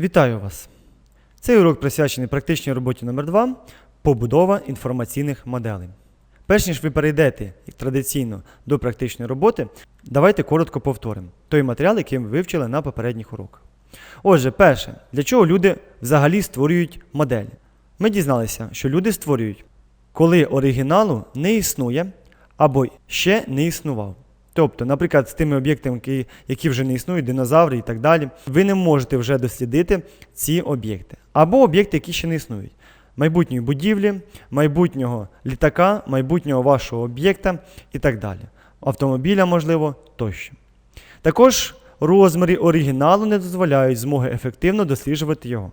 Вітаю вас! Цей урок присвячений практичній роботі номер 2 побудова інформаційних моделей. Перш ніж ви перейдете, як традиційно, до практичної роботи, давайте коротко повторимо той матеріал, який ми вивчили на попередніх уроках. Отже, перше, для чого люди взагалі створюють моделі? Ми дізналися, що люди створюють, коли оригіналу не існує або ще не існував. Тобто, наприклад, з тими об'єктами, які, вже не існують, динозаври і так далі, ви не можете вже дослідити ці об'єкти. Або об'єкти, які ще не існують. Майбутньої будівлі, майбутнього літака, майбутнього вашого об'єкта і так далі. Автомобіля, можливо, тощо. Також розміри оригіналу не дозволяють змоги ефективно досліджувати його.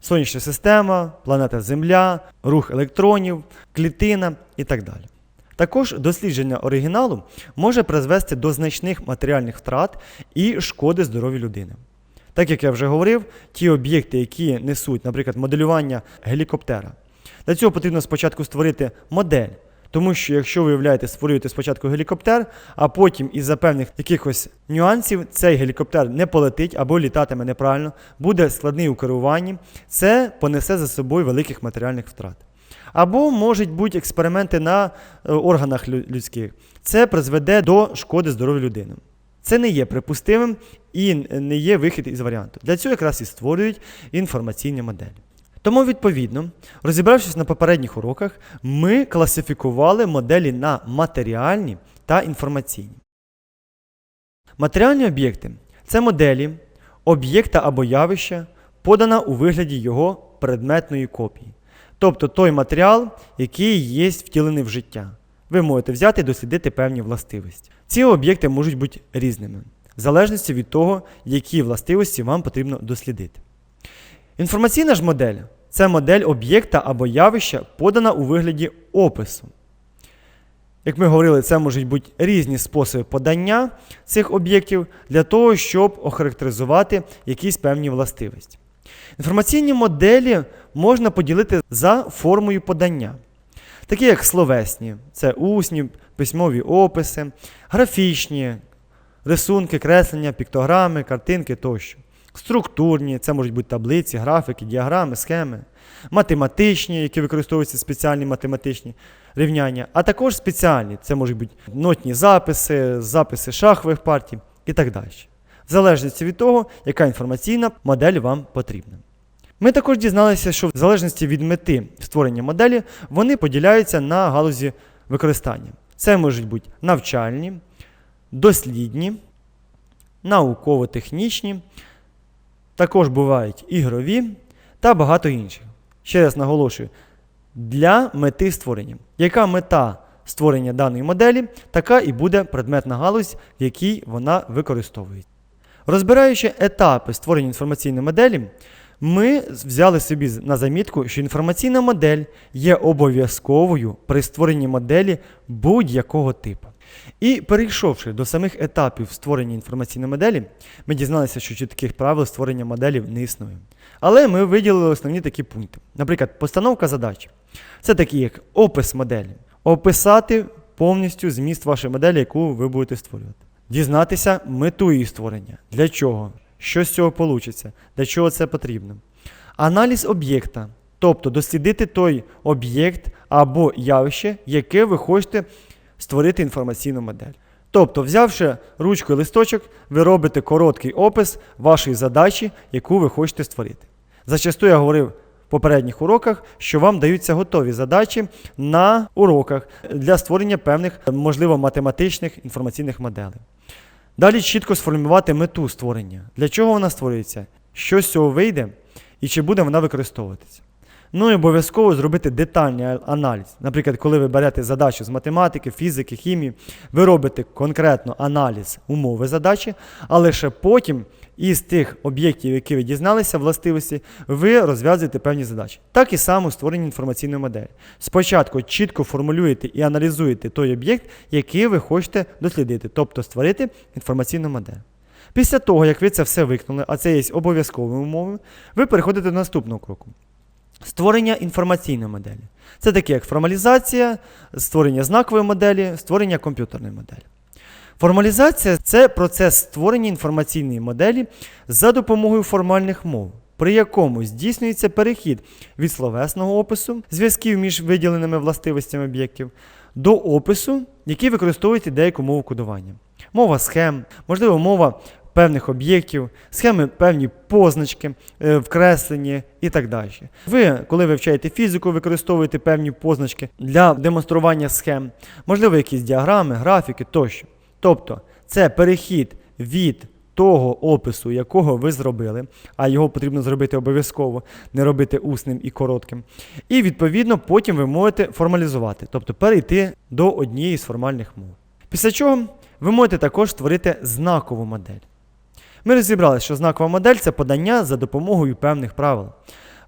Сонячна система, планета Земля, рух електронів, клітина і так далі. Також дослідження оригіналу може призвести до значних матеріальних втрат і шкоди здоров'ю людини. Так як я вже говорив, ті об'єкти, які несуть, наприклад, моделювання гелікоптера, для цього потрібно спочатку створити модель. Тому що якщо ви уявляєте, створюєте спочатку гелікоптер, а потім із-за певних якихось нюансів цей гелікоптер не полетить або літатиме неправильно, буде складний у керуванні, це понесе за собою великих матеріальних втрат. Або можуть бути експерименти на е, органах людських. Це призведе до шкоди здоров'ю людини. Це не є припустимим і не є вихід із варіанту. Для цього якраз і створюють інформаційні моделі. Тому, відповідно, розібравшись на попередніх уроках, ми класифікували моделі на матеріальні та інформаційні. Матеріальні об'єкти це моделі об'єкта або явища, подана у вигляді його предметної копії. Тобто той матеріал, який є втілений в життя. Ви можете взяти і дослідити певні властивості. Ці об'єкти можуть бути різними, в залежності від того, які властивості вам потрібно дослідити. Інформаційна ж модель це модель об'єкта або явища, подана у вигляді опису. Як ми говорили, це можуть бути різні способи подання цих об'єктів для того, щоб охарактеризувати якісь певні властивості. Інформаційні моделі можна поділити за формою подання, такі як словесні, це усні, письмові описи, графічні, рисунки, креслення, піктограми, картинки тощо. Структурні, це можуть бути таблиці, графіки, діаграми, схеми, математичні, які використовуються спеціальні математичні рівняння, а також спеціальні, це можуть бути нотні записи, записи шахових партій і так далі. В залежності від того, яка інформаційна модель вам потрібна. Ми також дізналися, що в залежності від мети створення моделі вони поділяються на галузі використання. Це можуть бути навчальні, дослідні, науково-технічні, також бувають ігрові та багато інших. Ще раз наголошую, для мети створення. Яка мета створення даної моделі, така і буде предметна галузь, в якій вона використовується. Розбираючи етапи створення інформаційної моделі, ми взяли собі на замітку, що інформаційна модель є обов'язковою при створенні моделі будь-якого типу. І перейшовши до самих етапів створення інформаційної моделі, ми дізналися, що чітких правил створення моделів не існує. Але ми виділили основні такі пункти. Наприклад, постановка задач. Це такі, як опис моделі. Описати повністю зміст вашої моделі, яку ви будете створювати. Дізнатися мету її створення. Для чого? Що з цього вийде? Для чого це потрібно? Аналіз об'єкта. Тобто дослідити той об'єкт або явище, яке ви хочете створити інформаційну модель. Тобто, взявши ручку і листочок, ви робите короткий опис вашої задачі, яку ви хочете створити. Зачасту я говорив попередніх уроках, що вам даються готові задачі на уроках для створення певних, можливо, математичних інформаційних моделей. Далі чітко сформувати мету створення. Для чого вона створюється, що з цього вийде і чи буде вона використовуватися. Ну і обов'язково зробити детальний аналіз. Наприклад, коли ви берете задачу з математики, фізики, хімії, ви робите конкретно аналіз умови задачі, а лише потім із тих об'єктів, які ви дізналися, властивості, ви розв'язуєте певні задачі. Так і само створення інформаційної моделі. Спочатку чітко формулюєте і аналізуєте той об'єкт, який ви хочете дослідити, тобто створити інформаційну модель. Після того, як ви це все виконали, а це є обов'язковими умовами, ви переходите до наступного кроку. Створення інформаційної моделі. Це таке як формалізація, створення знакової моделі, створення комп'ютерної моделі. Формалізація це процес створення інформаційної моделі за допомогою формальних мов, при якому здійснюється перехід від словесного опису зв'язків між виділеними властивостями об'єктів до опису, який використовують деяку мову кодування. Мова схем, можливо, мова певних об'єктів, схеми певні позначки, е, вкреслені і так далі. Ви, коли вивчаєте фізику, використовуєте певні позначки для демонстрування схем, можливо, якісь діаграми, графіки тощо. Тобто, це перехід від того опису, якого ви зробили, а його потрібно зробити обов'язково, не робити усним і коротким. І відповідно потім ви можете формалізувати, тобто перейти до однієї з формальних мов. Після чого ви можете також створити знакову модель. Ми розібрали, що знакова модель це подання за допомогою певних правил.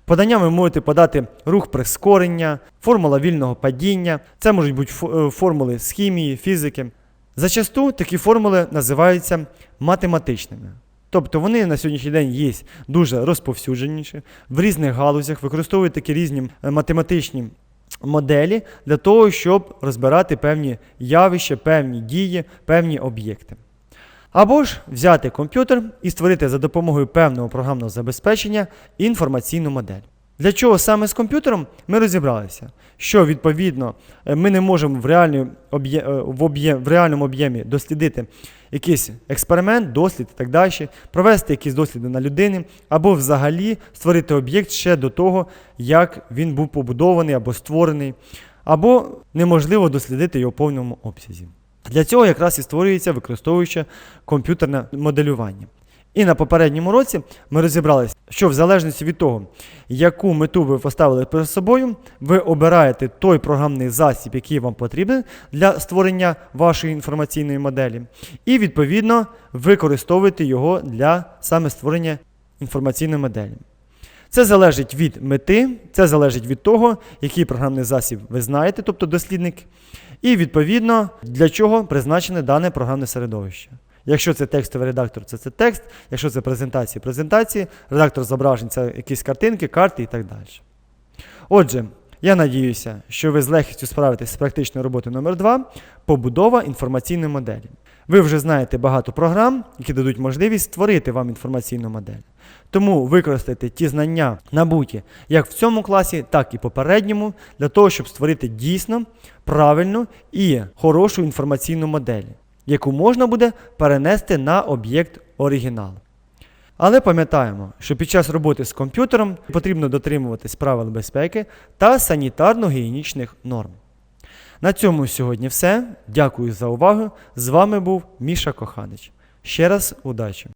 Подання ви можете подати рух прискорення, формула вільного падіння, це можуть бути е, формули з хімії, фізики. Зачасту такі формули називаються математичними. Тобто вони на сьогоднішній день є дуже розповсюдженіші, в різних галузях використовують такі різні е, математичні моделі для того, щоб розбирати певні явища, певні дії, певні об'єкти. Або ж взяти комп'ютер і створити за допомогою певного програмного забезпечення інформаційну модель. Для чого саме з комп'ютером ми розібралися, що відповідно е, ми не можемо в, реальній об'є- е, в, об'є- в реальному об'ємі дослідити якийсь експеримент, дослід і так далі, провести якісь досліди на людині, або взагалі створити об'єкт ще до того, як він був побудований або створений, або неможливо дослідити його в повному обсязі. Для цього якраз і створюється використовуючи комп'ютерне моделювання. І на попередньому році ми розібралися, що в залежності від того, яку мету ви поставили перед собою, ви обираєте той програмний засіб, який вам потрібен для створення вашої інформаційної моделі, і відповідно використовуєте його для саме створення інформаційної моделі. Це залежить від мети, це залежить від того, який програмний засіб ви знаєте, тобто дослідник, і відповідно для чого призначене дане програмне середовище. Якщо це текстовий редактор, це це текст, якщо це презентації, презентації, редактор зображень це якісь картинки, карти і так далі. Отже, я надіюся, що ви з легкістю справитесь з практичною роботою номер 2 побудова інформаційної моделі. Ви вже знаєте багато програм, які дадуть можливість створити вам інформаційну модель. Тому використайте ті знання набуті як в цьому класі, так і попередньому, для того, щоб створити дійсно правильну і хорошу інформаційну модель, яку можна буде перенести на об'єкт оригінал. Але пам'ятаємо, що під час роботи з комп'ютером потрібно дотримуватись правил безпеки та санітарно-гігієнічних норм. На цьому сьогодні все. Дякую за увагу. З вами був Міша Коханич. Ще раз удачі!